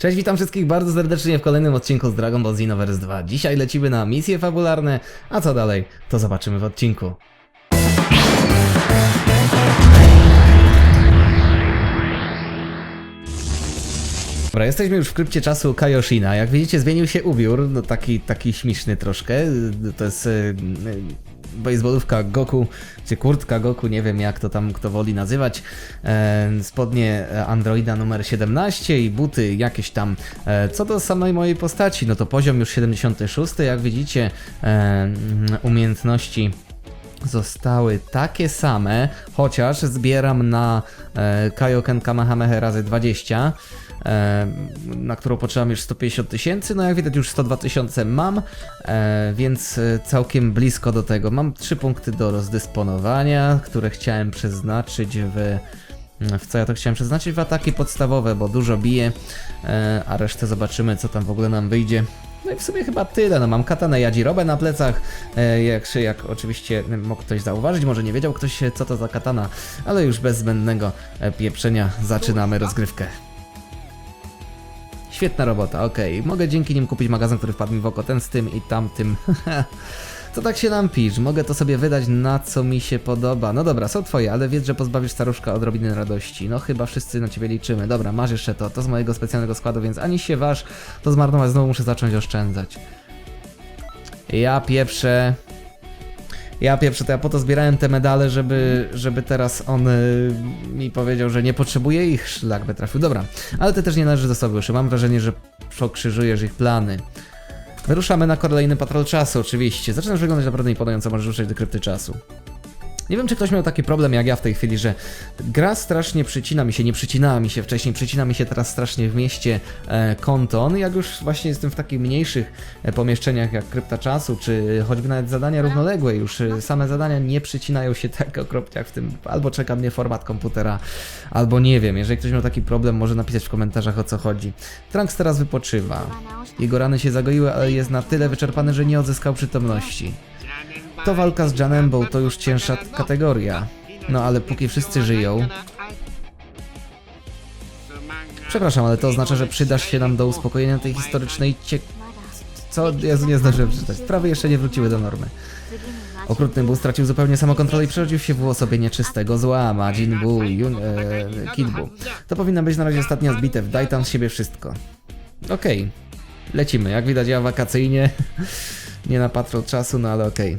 Cześć, witam wszystkich bardzo serdecznie w kolejnym odcinku z Dragon Ball Xenoverse 2. Dzisiaj lecimy na misje fabularne, a co dalej, to zobaczymy w odcinku. Dobra, jesteśmy już w krypcie czasu Kaioshina. Jak widzicie, zmienił się ubiór, no taki, taki śmieszny troszkę. To jest e, baseballówka Goku, czy kurtka Goku, nie wiem jak to tam kto woli nazywać. E, spodnie Androida numer 17 i buty jakieś tam. E, co do samej mojej postaci, no to poziom już 76, jak widzicie, e, umiejętności zostały takie same, chociaż zbieram na e, Kaioken Kamehameha razy 20, e, na którą potrzebam już 150 tysięcy, no jak widać już 102 tysiące mam, e, więc e, całkiem blisko do tego. Mam 3 punkty do rozdysponowania, które chciałem przeznaczyć w... W co ja to chciałem przeznaczyć? W ataki podstawowe, bo dużo bije, e, a resztę zobaczymy, co tam w ogóle nam wyjdzie. No i w sumie chyba tyle. No mam katanę Yajirobę na plecach. E, jak, jak oczywiście mógł ktoś zauważyć, może nie wiedział ktoś co to za katana, ale już bez zbędnego e, pieprzenia zaczynamy rozgrywkę. Świetna robota, okej. Mogę dzięki nim kupić magazyn, który wpadł mi w oko, ten z tym i tamtym. Co tak się lampisz? Mogę to sobie wydać na co mi się podoba. No dobra, są twoje, ale wiedz, że pozbawisz staruszka odrobiny radości. No chyba wszyscy na ciebie liczymy. Dobra, masz jeszcze to. To z mojego specjalnego składu, więc ani się waż, to zmarnować znowu muszę zacząć oszczędzać. Ja pieprzę. Ja pieprzę, to ja po to zbierałem te medale, żeby, żeby teraz on y, mi powiedział, że nie potrzebuje ich, szlak by trafił. Dobra, ale ty też nie należy do już. Mam wrażenie, że pokrzyżujesz ich plany. Wyruszamy na kolejny patrol czasu, oczywiście. Zaczynasz wyglądać naprawdę imponująco, możesz ruszać do krypty czasu. Nie wiem, czy ktoś miał taki problem jak ja w tej chwili, że gra strasznie przycina mi się, nie przycinała mi się wcześniej, przycina mi się teraz strasznie w mieście e, konton. Jak już właśnie jestem w takich mniejszych e, pomieszczeniach jak krypta czasu, czy choćby nawet zadania równoległe, już e, same zadania nie przycinają się tak okropnie jak w tym. Albo czeka mnie format komputera, albo nie wiem. Jeżeli ktoś miał taki problem, może napisać w komentarzach o co chodzi. Trunks teraz wypoczywa. Jego rany się zagoiły, ale jest na tyle wyczerpany, że nie odzyskał przytomności. To walka z Janembą to już cięższa kategoria. No ale póki wszyscy żyją. Przepraszam, ale to oznacza, że przydasz się nam do uspokojenia tej historycznej cie... Co? Jezu, nie zdążyłem przeczytać. Sprawy jeszcze nie wróciły do normy. Okrutny Buu stracił zupełnie samokontrolę i przerodził się w osobie nieczystego zła. Majin Buu, Yun, e, Kid Buu. To powinna być na razie ostatnia z bitew. Daj tam z siebie wszystko. Okej. Lecimy. Jak widać ja wakacyjnie. nie na patrol czasu, no ale okej.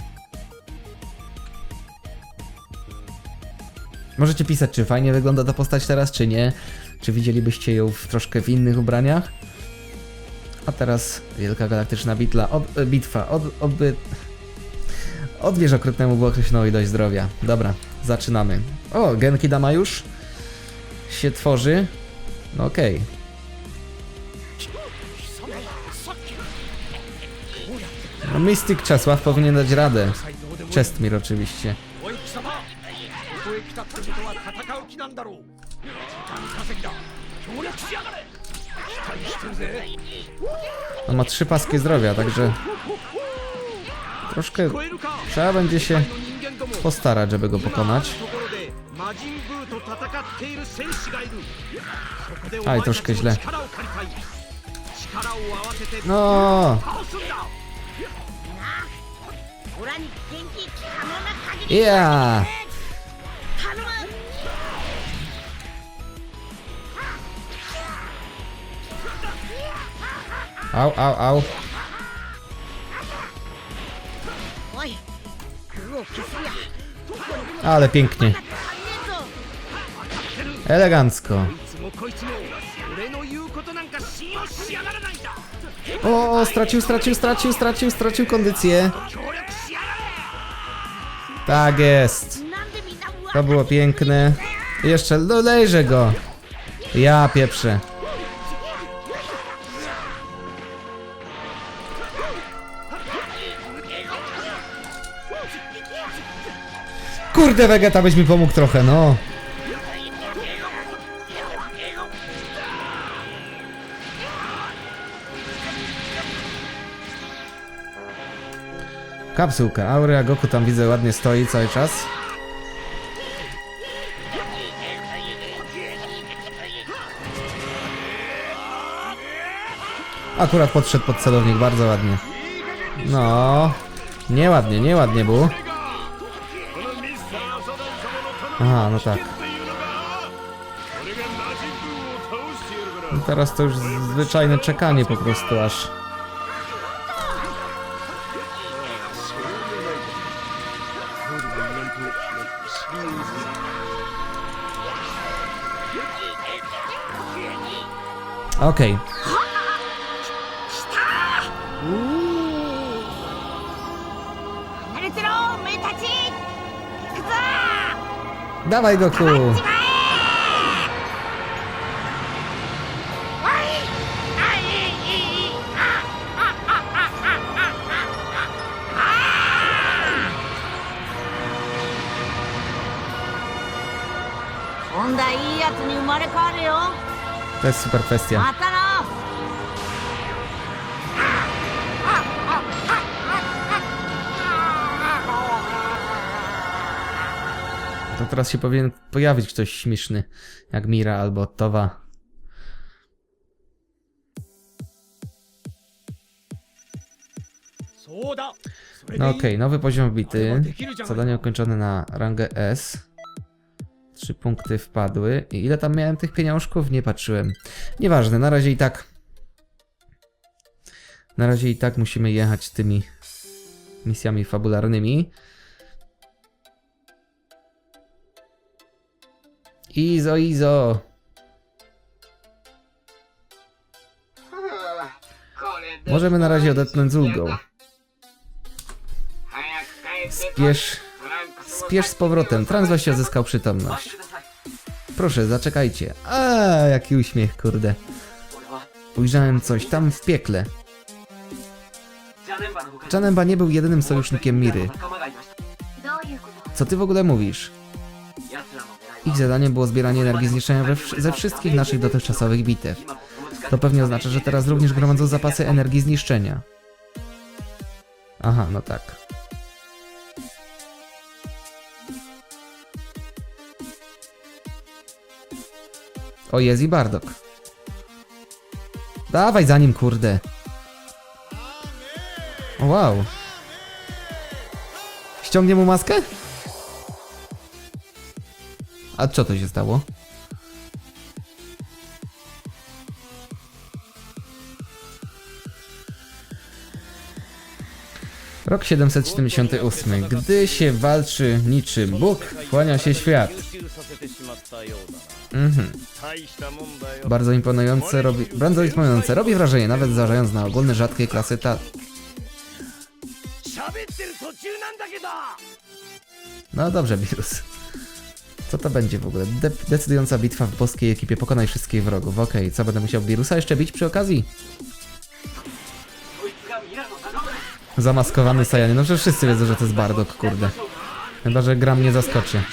Możecie pisać, czy fajnie wygląda ta postać teraz, czy nie. Czy widzielibyście ją w troszkę w innych ubraniach. A teraz wielka galaktyczna bitla, od, e, bitwa. Od, odby... Odbierz okrutnemu było określoną ilość zdrowia. Dobra, zaczynamy. O, Genki Dama już się tworzy. No okej. No, Mystic Czesław powinien dać radę. Czestmir oczywiście. んだろう時間稼ぎだ協力しやがれ期待してるぜ On ma trzy paski zdrowia, także troszkę 超えるか trzeba będzie się の人間ども postarać, żeby go 今ある pokonać. ところで魔人ブーと戦っている戦士がいるそこでお Aj, 前たち troszkę の źle. 力を借りたい力を合わせて No, 倒すんだオラに元気可能な限り yeah! Au, au, au. Ale pięknie. Elegancko. O, stracił, stracił, stracił, stracił, stracił kondycję. Tak jest. To było piękne. Jeszcze lejże go. Ja pieprzę. Kurde, Vegeta byś mi pomógł trochę, no. Kapsułka, Aurea Goku tam widzę ładnie stoi cały czas. Akurat podszedł pod celownik, bardzo ładnie. No, nieładnie, nieładnie było. Aha, no tak. No teraz to już zwyczajne czekanie po prostu aż. Okej. 慣 Dawaj, Goku! To jest super kwestia. to teraz się powinien pojawić ktoś śmieszny, jak Mira albo Towa. No okej, okay, nowy poziom wbity. Zadanie ukończone na rangę S. Trzy punkty wpadły. I ile tam miałem tych pieniążków? Nie patrzyłem. Nieważne, na razie i tak. Na razie i tak musimy jechać tymi misjami fabularnymi. Izo, Izo! Możemy na razie odetchnąć z ulgą. Spiesz, spiesz z powrotem. Trans właśnie odzyskał przytomność. Proszę, zaczekajcie. A, jaki uśmiech, kurde. Ujrzałem coś tam w piekle. Janemba nie był jedynym sojusznikiem Miry. Co ty w ogóle mówisz? Ich zadaniem było zbieranie energii zniszczenia ze wszystkich naszych dotychczasowych bitew. To pewnie oznacza, że teraz również gromadzą zapasy energii zniszczenia. Aha, no tak. O, jest i Bardok. Dawaj za nim, kurde. Wow. Ściągnie mu maskę? A co to się stało? Rok 778. Gdy się walczy niczym Bóg, kłania się świat. Mhm. Bardzo imponujące robi... Bardzo imponujące. Robi wrażenie, nawet zważając na ogólne rzadkie klasy ta... No dobrze, wirus. Co to będzie w ogóle? De decydująca bitwa w boskiej ekipie, pokonaj wszystkich wrogów. Okej, co będę musiał wirusa jeszcze bić przy okazji? Zamaskowany Sajanin. No przecież wszyscy wiedzą, że to jest Bardok, kurde. Chyba, że gra mnie zaskoczy.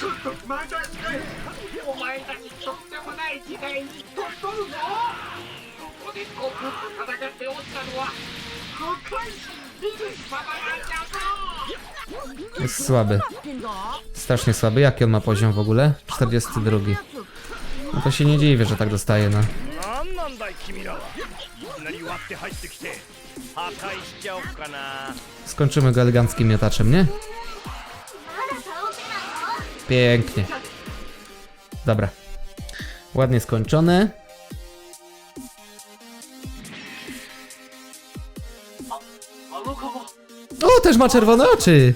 Jest słaby. Strasznie słaby. Jaki on ma poziom w ogóle? 42. No to się nie dziwię, że tak dostaje, no. Skończymy go eleganckim miotaczem, nie? Pięknie. Dobra. Ładnie skończone. O, też ma czerwone oczy!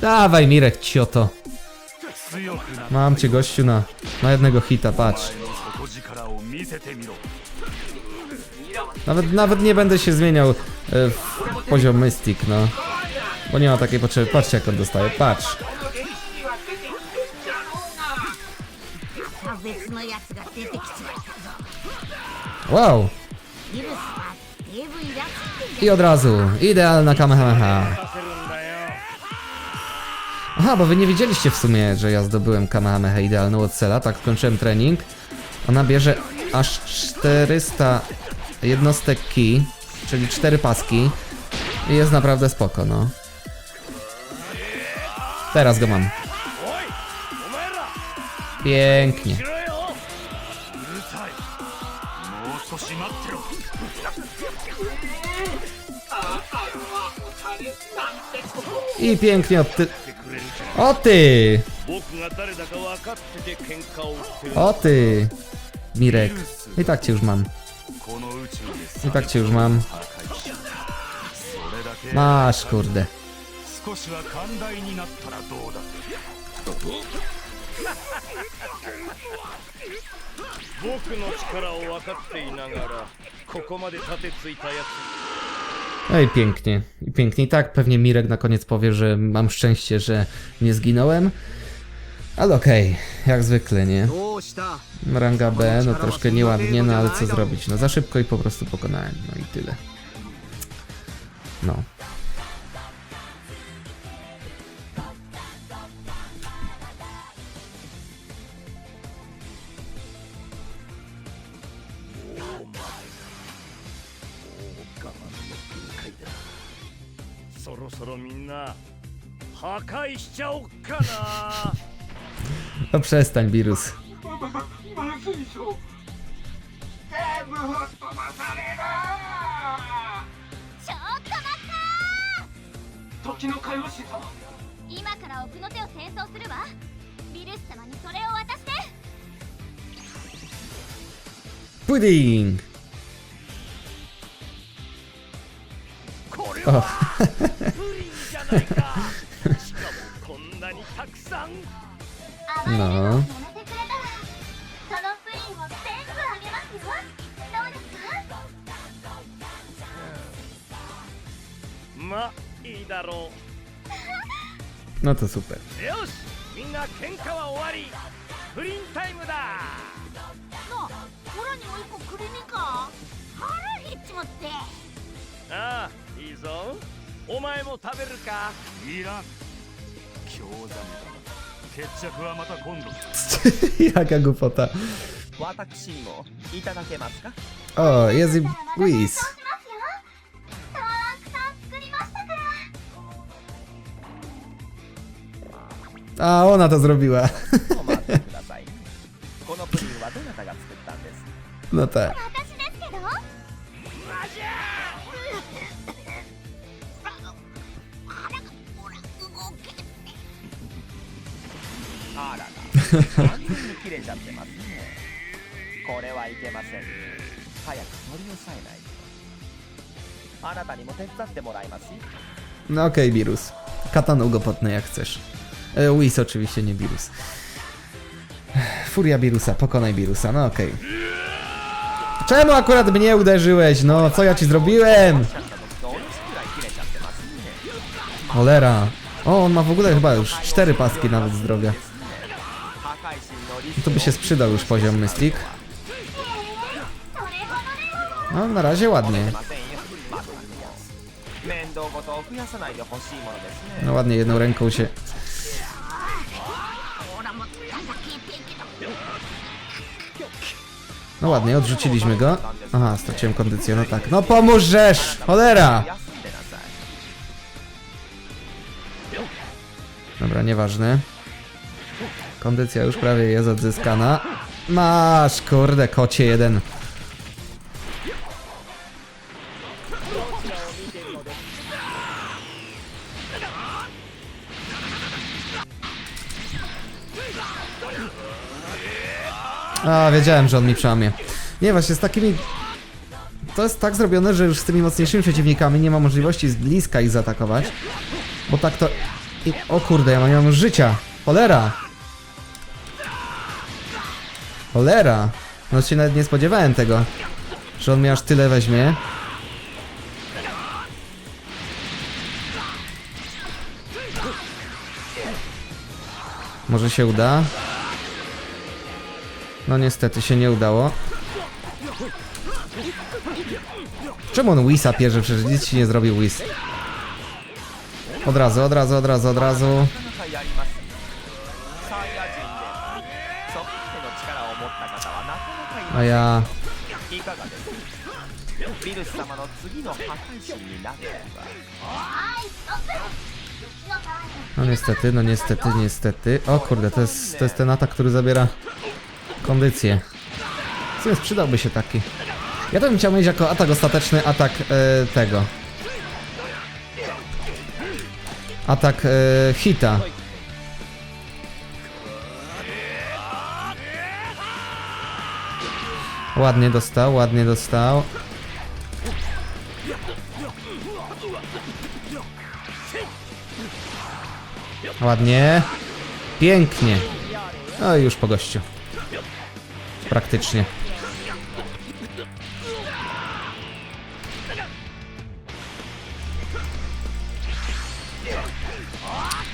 Dawaj Mirek, cioto. Mam cię gościu na, na jednego hita, patrz. Nawet, nawet nie będę się zmieniał e, w poziom Mystic, no. Bo nie ma takiej potrzeby. Patrzcie jak on dostaje, patrz. Wow. I od razu. Idealna Kamehameha. Aha, bo wy nie wiedzieliście w sumie, że ja zdobyłem Kamehameha idealną od Sela, tak skończyłem trening. Ona bierze aż 400 jednostek ki, czyli 4 paski. I jest naprawdę spoko, no. Teraz go mam. Pięknie. I pięknie odty... O ty! O ty! Mirek, i tak cię już mam. I tak cię już mam. Masz, kurde. Boku no chikara o wakatte inaga ra, koko made tate tsuita yatsu no i pięknie, i pięknie. I tak pewnie Mirek na koniec powie, że mam szczęście, że nie zginąłem. Ale okej, okay, jak zwykle, nie? Ranga B, no troszkę nieładnie, no ale co zrobić? No za szybko i po prostu pokonałem, no i tyle. No. ろそろみんな破壊しちゃおっかな No przestań, wirus. ままずいぞ全部吹っ飛ばされるちょっと待った時の飼い主様今から奥の手を戦争するわビルス様にそれを渡して Pudding! これおは ないかしかもこんなにたくさん甘いのを No. やめてくれたらそのプリンを全部あげますよどうですか。まいいだろ No to super. うよしみんな喧嘩は終わり。プリンタイムだ。のオラにも一個くれねえか？腹減っちまって。ああいいぞお前も食べるか？いらん興ざめだ決着はまた今度 Jaka głupota. 私にもいただけますか？O, jest たくさん作りましたから A, ona to zrobiła. お待ってくださいこのプリンはどなたが作ったんです No tak. 私あらら完全に切れちゃってますねこれはいけません早く取り押さえないとあなたにも手伝ってもらいますよ No okej, wirus. Katan ugopotny jak chcesz. E, Whis oczywiście, nie wirus. Furia wirusa, pokonaj wirusa, no okej. Czemu akurat mnie uderzyłeś? No, co ja ci zrobiłem? ちゃった時と同じくらい切れちゃってますね Cholera. O, on ma w ogóle chyba już cztery paski nawet zdrowia. No to by się sprzydał już poziom Mystic. No, na razie ładnie. No ładnie, jedną ręką się... No ładnie, odrzuciliśmy go. Aha, straciłem kondycję, no tak. No pomóżesz! Cholera! Dobra, nieważne. Kondycja już prawie jest odzyskana. Masz, kurde, kocie jeden. A, wiedziałem, że on mi przełamie. Nie, właśnie z takimi... To jest tak zrobione, że już z tymi mocniejszymi przeciwnikami nie ma możliwości z bliska ich zaatakować. Bo tak to... I... O kurde, ja mam, ja mam życia. Cholera. Cholera. No się nawet nie spodziewałem tego, że on mi aż tyle weźmie. Może się uda? No niestety się nie udało. Czemu on Wisa pierze? Przecież nic ci nie zrobił Whis. Od razu, od razu, od razu, od razu. かなかいま A ja... せんいかがですビルス様の次の破壊神になるには No niestety, no niestety, niestety. O kurde, to jest, to jest ten atak, który zabiera kondycję. W sumie przydałby się taki. Ja to bym chciał mieć jako atak ostateczny atak e, tego. Atak e, hita. Ładnie dostał, ładnie dostał. Ładnie. Pięknie. No i już po gościu. Praktycznie.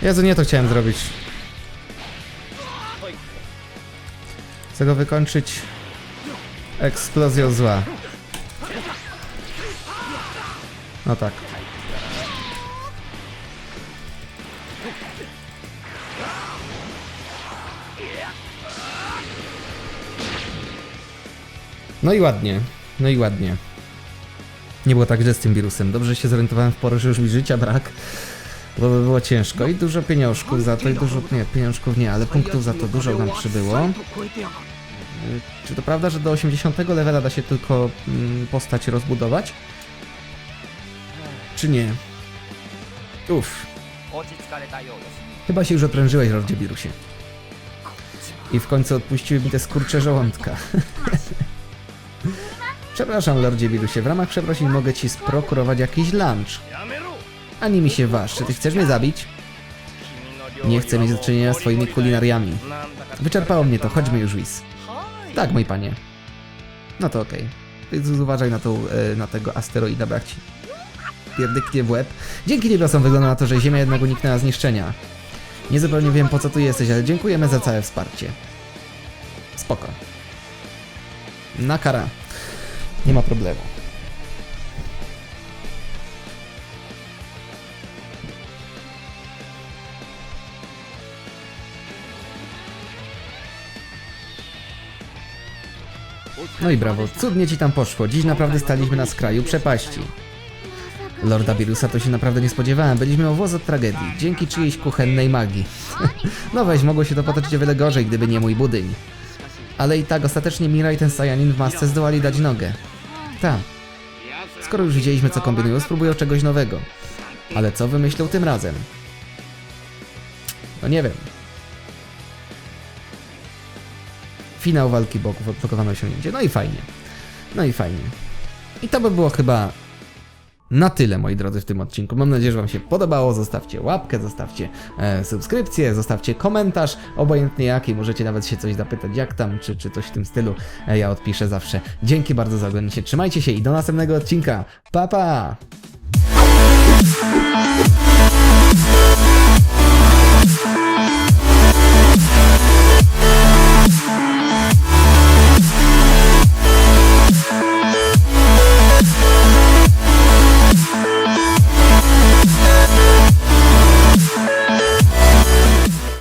Jezu, nie to chciałem zrobić. Chcę go wykończyć eksplozją zła. No tak. No i ładnie, no i ładnie. Nie było tak źle z tym wirusem. Dobrze się zorientowałem w porę, że już mi życia brak. Bo by było ciężko i dużo pieniążków za to i dużo, nie, pieniążków nie, ale punktów za to dużo nam przybyło. Czy to prawda, że do 80 levela da się tylko mm, postać rozbudować? Czy nie? Uff. Chyba się już oprężyłeś, Lordzie Birusie. I w końcu odpuściły mi te skurcze żołądka. Przepraszam, Lordzie Birusie, w ramach przeprosin mogę ci sprokurować jakiś lunch. Ani mi się waż, czy ty chcesz mnie zabić? Nie chcę mieć do czynienia z twoimi kulinariami. Wyczerpało mnie to, chodźmy już, Wiz. Tak, mój panie. No to okej. Więc Uważaj na, tą, e, na tego asteroida, brak ci pierdyknie w łeb. Dzięki niebiosom wygląda na to, że Ziemia jednak uniknęła zniszczenia. Nie zupełnie wiem po co tu jesteś, ale dziękujemy za całe wsparcie. Spoko. Na kara. Nie ma problemu. No i brawo, cudnie ci tam poszło. Dziś naprawdę staliśmy na skraju przepaści. Lorda Birusa to się naprawdę nie spodziewałem. Byliśmy o włos od tragedii, dzięki czyjejś kuchennej magii. no weź, mogło się to potoczyć o wiele gorzej, gdyby nie mój budyń. Ale i tak ostatecznie Mira i ten Sajanin w masce zdołali dać nogę. Tak. Skoro już widzieliśmy co kombinują, spróbują czegoś nowego. Ale co wymyślą tym razem? No nie wiem. Finał walki boków, odblokowane osiągnięcie. No i fajnie. No i fajnie. I to by było chyba na tyle, moi drodzy, w tym odcinku. Mam nadzieję, że Wam się podobało. Zostawcie łapkę, zostawcie e, subskrypcję, zostawcie komentarz, obojętnie jaki. Możecie nawet się coś zapytać, jak tam, czy, czy coś w tym stylu. E, ja odpiszę zawsze. Dzięki bardzo za oglądanie. Trzymajcie się i do następnego odcinka. Pa, pa!